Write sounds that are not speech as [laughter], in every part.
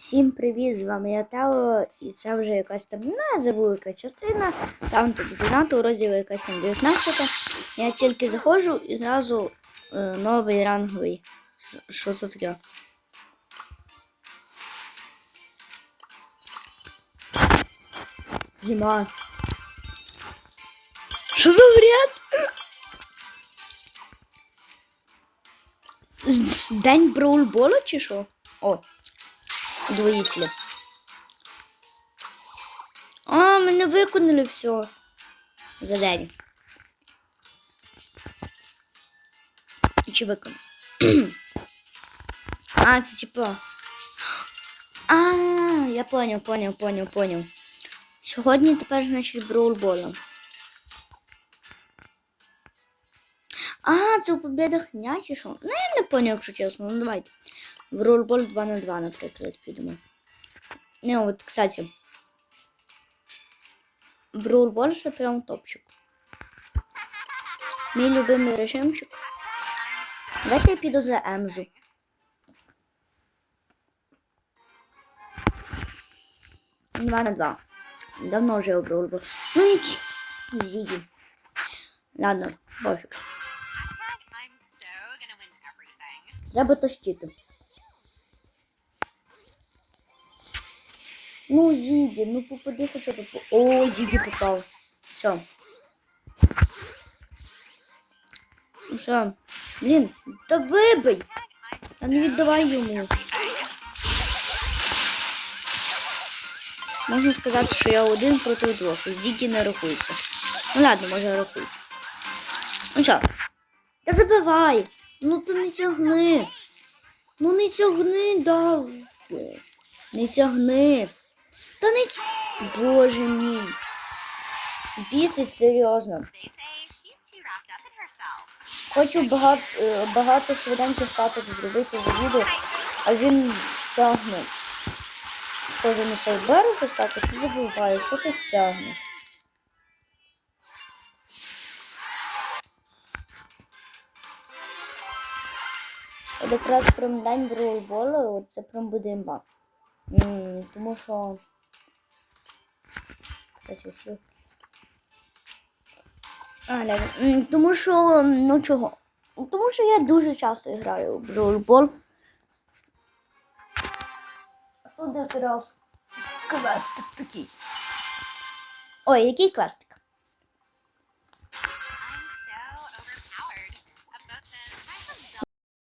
Всім привіт! З вами я Тео, і це вже якась там не забула яка частина. Там тут занадто розділ якась там 19. Я тільки заходжу і зразу е, новий ранговий. Що це таке? Зима. Що за? З- День броульболу чи що? О, удвоїтелі. А, мене виконали все. За день. Чи виконали? [clears throat] а, це типа. А, я понял, понял, понял, понял. Сьогодні тепер, значить, броульболом. А, це у побідах дня що? Ну, я не поняв, якщо чесно. Ну давайте. В ролбол 2 на 2, наприклад, підемо. Не, от, кстати. В ролбол це прям топчик. Мій любимий режимчик. Давайте я піду за Емзу. Два на два. Давно вже в ролбол. Ну ніч. Зігі. Ладно, everything. Треба тащити. Ну, Зігі, ну попади хоча б. О, Зігі попав. Все. Ну що? Блін, та вибий! Та не віддавай йому. Можна сказати, що я один проти двох. Зігі не рахується. Ну ладно, може рахується. Ну що? Та забивай! Ну ти не тягни. Ну не тягни, да. Не тягни. Та не Боже мій. Бісить серйозно. Хочу багато, багато швиденьких каток зробити за відео, а він тягне. Кожен цей берег ось так і забуває, що ти тягнеш. Якраз прям день броуболу, це прям буде імба. Тому що. Кстати, ось. А, не, тому що, ну чого? Тому що я дуже часто граю в броульбол. Тут якраз квестик такий. Ой, який квестик?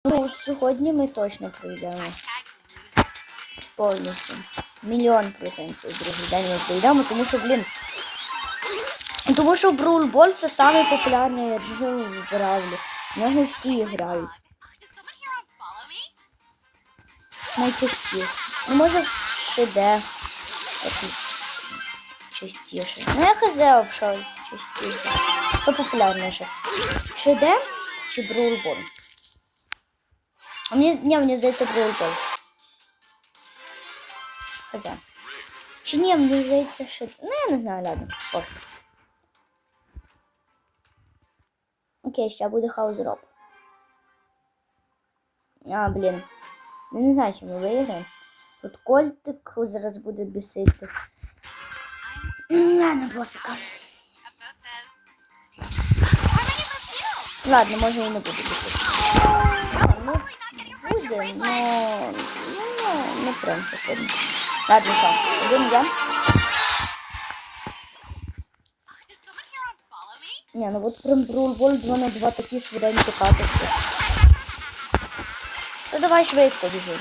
Ну, сьогодні ми точно loser. повністю. Мільйон процентів другий день ми пройдемо, тому що, блін. Тому що броульбол це самий популярний режим в Бравлі. В нього всі грають. Найчастіше. Ну, може в ШД якось частіше. Ну, я хз обшов частіше. Що популярніше? ШД чи Броулбол? А мені, ні, мені здається Броулбол. Хз. Чи ні, мені здається ШД. Ну, я не знаю, ладно. Пофіг. Окей, ще буде хаус роб. А, блін. Я не знаю, чи ми виграємо. Тут кольтик зараз буде бісити. М, Ладно, пофіг. A book says how many perfume? Ладно, може і не буде бісити. Ну, буде, но... Ну, ну, не прям посильно. Ладно, here unfollow me? Ні, ну от прям брулбол 2 на 2 такі швиденькі каточки. Та давай швидко біжи.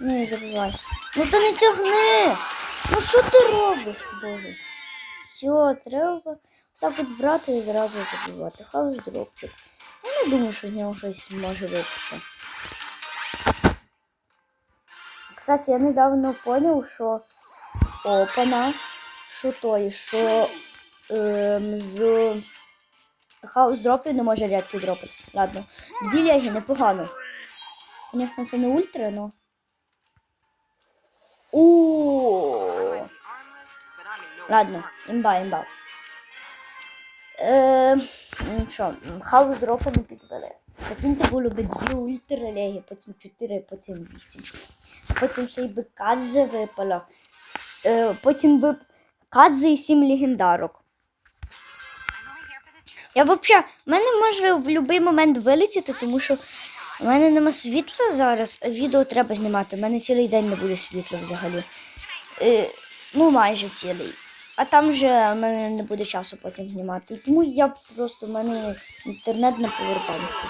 Ну не забувай. Ну та не тягни! Ну що ти робиш, боже? Все, треба так от брати і зразу забивати. Хаус дропчик. Я не думаю, що з нього щось може випасти. Кстати, я недавно поняв, що опана, що той, що ем, з хаус дропів не може рядки дропатися. Ладно. Дві непогано. Звісно, це не ультра, но. О. Ладно, імба, імба. Е, ну що, хаус дропи не підбере. Прикиньте, було би дві ультралеги, потім чотири, потім вісім. Потім ще й би Кадзе випала. Е, потім би Кадзе і сім легендарок. Я взагалі, в мене може в будь-який момент вилетіти, тому що в мене нема світла зараз, а відео треба знімати. У мене цілий день не буде світла взагалі. Е, ну, майже цілий. А там вже в мене не буде часу потім знімати. Тому я просто в мене інтернет на повербанку.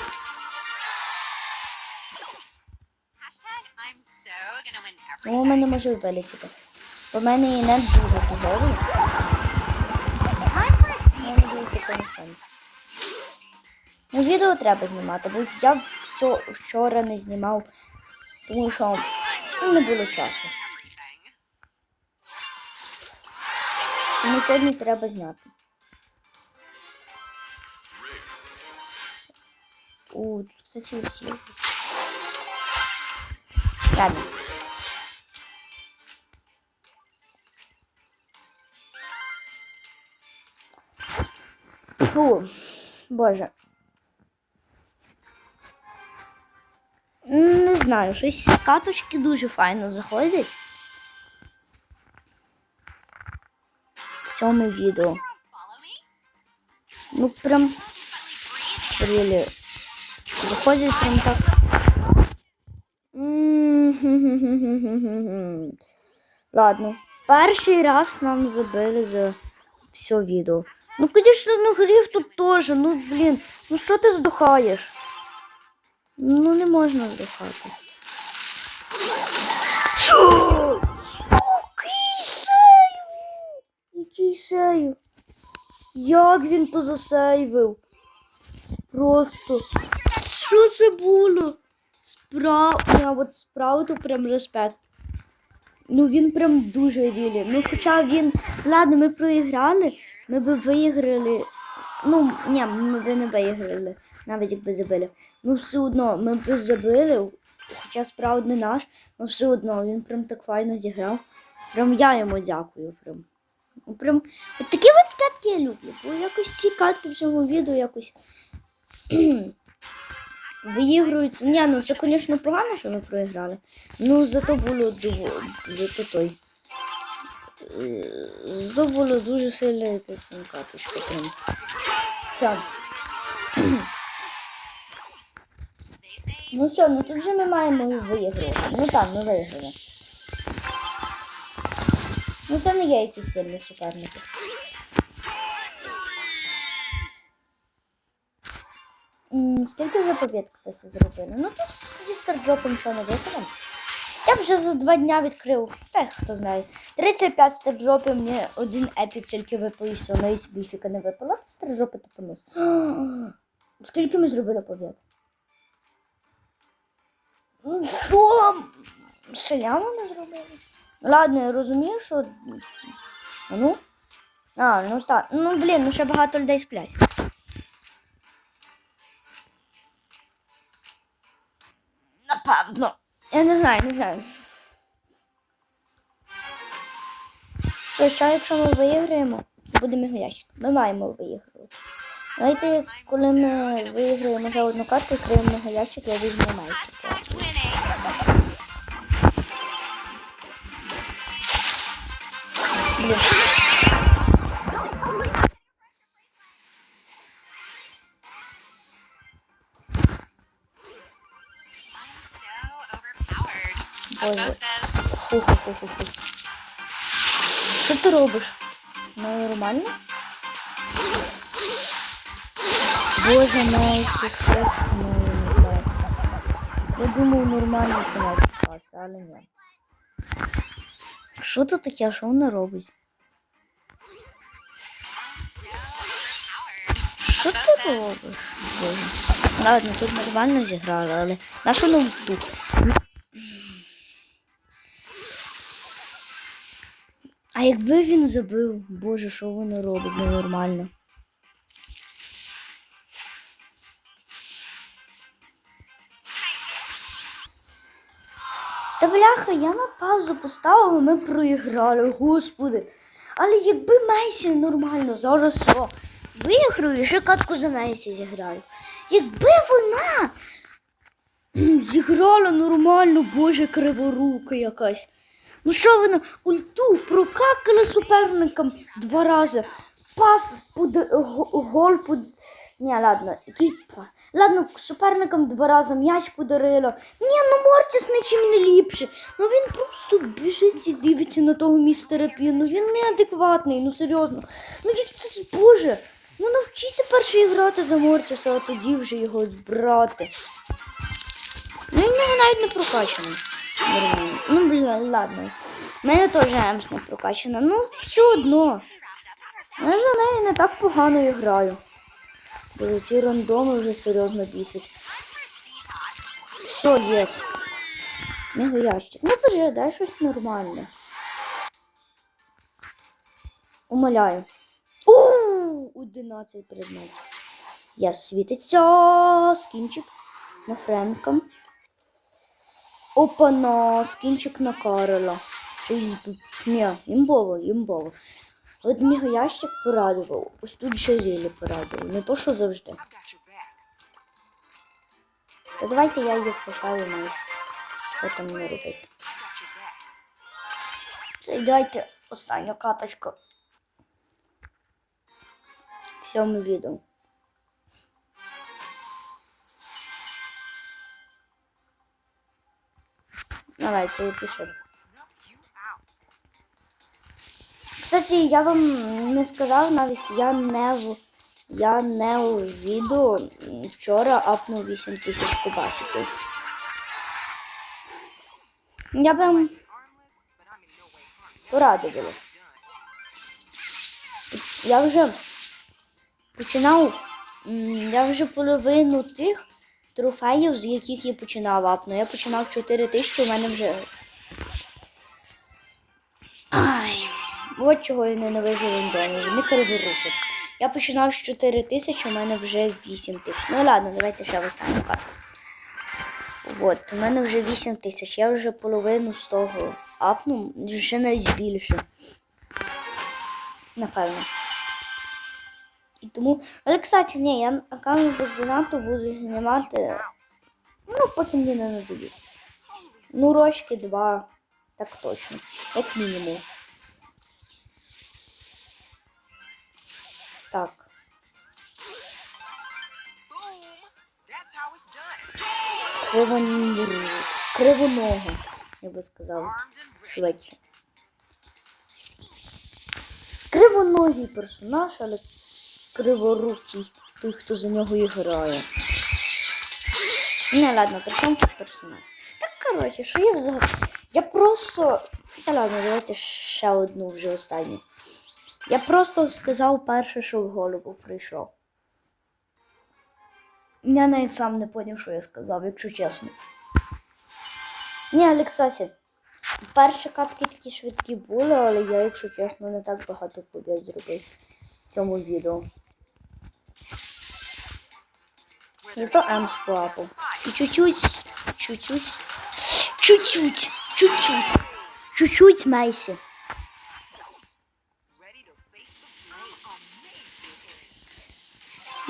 Hashtag I'm so gonna win everything. Тому в мене може вилетіти. Бо в мене і нет дуже чудовий. Я надіюся, це не станеться. Ну, відео треба знімати, бо я все вчора не знімав, тому що ну, не було часу. Тому сьогодні треба зняти. У, кстати, усі. Ладно. Фу, боже. Не знаю, щось з каточки дуже файно заходять. В цьому відео. Ну прям really. Заходять прям так. Ладно. Перший раз нам забили за все відео. Ну, звісно, ну гріх тут теж. Ну, блін, ну що ти здухаєш? Ну не можна здухати. Сейв! Як він то засейвив? Просто. Що це було? Справа, а от справа то прям респект. Ну він прям дуже рілі. Ну хоча він. Ладно, ми проіграли, ми би виграли. Ну, ні, ми би не виграли, навіть якби забили. Ну все одно, ми б забили, хоча справа не наш, але все одно він прям так файно зіграв. Прям я йому дякую. Прям. Ну, Прям от такі от катки я люблю. Бо якось ці катки в цьому відео якось [clears throat] виігруються. Ні, ну це, звісно, погано, що ми проіграли. Ну, зато було дуво- зато той. е, Зато було дуже сильна якась каточка. Прям. Все. [clears throat] Ну все, ну тут же ми маємо і виіграти. Ну так, ми виграли. Ну це не є якісь сильні суперники. Скільки вже побід, кстати, зробили? Ну тут зі старджопом що не випало. Я вже за два дня відкрив. Та хто знає. 35 старджопів мені один епік тільки випав і навіть біфіка не випала. Та старджопи то понос. [gasps] Скільки ми зробили побід? Що? Селяну не зробили? Ладно, я розумію, що. Ну? А, ну так. Ну блін, ну ще багато людей сплять. Напевно. Я не знаю, не знаю. Що, що, якщо ми виграємо, будемо його ящик. Ми маємо виігрувати. Давайте, коли ми виграємо вже одну карту, його ящик, я візьму майстер. Блін. So overpowered. Боже. About the Ху-ху-ху-ху-ху. Що ти робиш? Нормально? Боже мой, знаю. Я думав, нормально кінець але ні. Що тут таке? Що вона робить? Що ти робиш? Боже. Ладно, тут нормально зіграли, але на що нам тут? А якби він забив, боже, що воно робить ненормально. Та бляха, я на паузу поставив, ми проіграли, господи. Але якби Месі нормально, зараз що? Виграю і ще катку за Месі зіграю. Якби вона [clears throat] зіграла нормально, боже, криворука якась. Ну що вона ульту прокакала суперникам два рази. Пас гол под. Ні, ладно, який. Ладно, суперникам два рази м'яч подарила. Ні, ну Мортіс нічим не ліпше. Ну він просто біжить і дивиться на того містера Пі. Ну він неадекватний, ну серйозно. Ну як це боже? Ну навчися перше грати за Мортіса, а тоді вже його брати. Ну він нього навіть не прокачаний. Ну, блін, ладно. Мене теж Емс не прокачана. Ну, все одно. Я за неї не так погано і граю. Бо ці рандоми вже серйозно бісять. Все, єс. Мегаящик. Ну, передай щось нормальне. Умоляю. У 11 предметів. Я світиться скінчик на Френка. Скінчик на Карола. Щось з- Ні, імбово, імбово. От мігаящик порадував. Ось тут ще рілі порадував. Не то, що завжди. Та давайте я їх пошаю найс. Що там не робити. Це і давайте останню каточку. Сьоме відео. Давайте я пишу. Кстати, я вам не сказав навіть, я не в я не у відео вчора апнув 8 тисяч кубасиків. Я harmless. порадувала. Я вже починав. Я вже половину тих трофеїв, з яких я починав апну. Я починав 4 тисячі, у мене вже. От чого я ненавижу рандомі. Вони криворуки. Я починав з 4 тисячі, у мене вже 8 тисяч. Ну ладно, давайте ще останню карту. От, у мене вже 8 тисяч. Я вже половину з того апну, вже навіть більше. Напевно. І тому. Але, кстати, ні, я аккаунт без донату буду знімати. Ну, потім мені не надоїсть. Ну, рочки два. Так точно. Як мінімум. Так. Кривоногу. Кривоногу, я би сказав. Швидше. Кривоногий персонаж, але криворукий той, хто за нього і грає. Не, ладно, при тут персонаж? Так, коротше, що я взагалі. Я просто. Та ладно, давайте ще одну вже останню. Я просто сказав перше, що в голову прийшов. Я навіть сам не поняв, що я сказав, якщо чесно. Ні, Алексасі, перші катки такі швидкі були, але я, якщо чесно, не так багато побід зробив в цьому відео. Зато Емс поапав. І чуть-чуть, чуть-чуть, чуть-чуть, чуть-чуть, чуть-чуть Мейсі.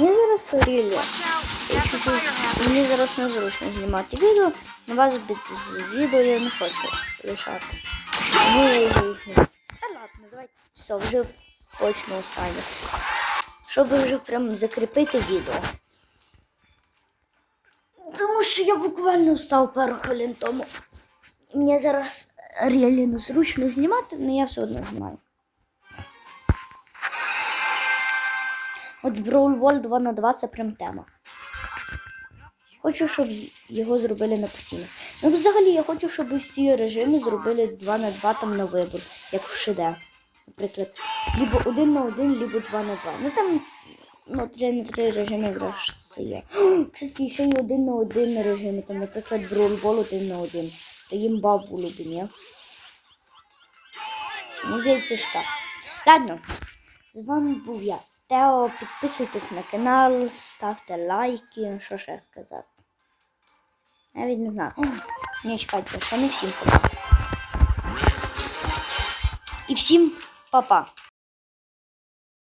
Мені зараз рілі. Watch out! That's a Чуть-чуть. fire hazard. Мені зараз незручно знімати відео, на вас без відео я не хочу лишати. Тому я його знімаю. Та ладно, давайте все, вже точно останнє. Щоб вже прям закріпити відео. Тому що я буквально встав пару хвилин тому. Мені зараз реально незручно знімати, але я все одно знімаю. От Brawl Ball 2 на 2 це прям тема. Хочу, щоб його зробили на постійно. Ну, взагалі, я хочу, щоб всі режими зробили 2 на 2 там на вибір, як в ШД. Наприклад, либо 1 на 1, либо 2 на 2. Ну там ну, 3 на 3 режими це є. Кстати, ще й 1 на 1 режими, там, наприклад, Brawl Ball 1 на 1. Та їм баб було б, ні? Мені здається, що так. Ладно, з вами був я. Тео, підписуйтесь на канал, ставте лайки, що ще сказати. Навіть не знаю. Не чекайте, що не всім пока. І всім па-па.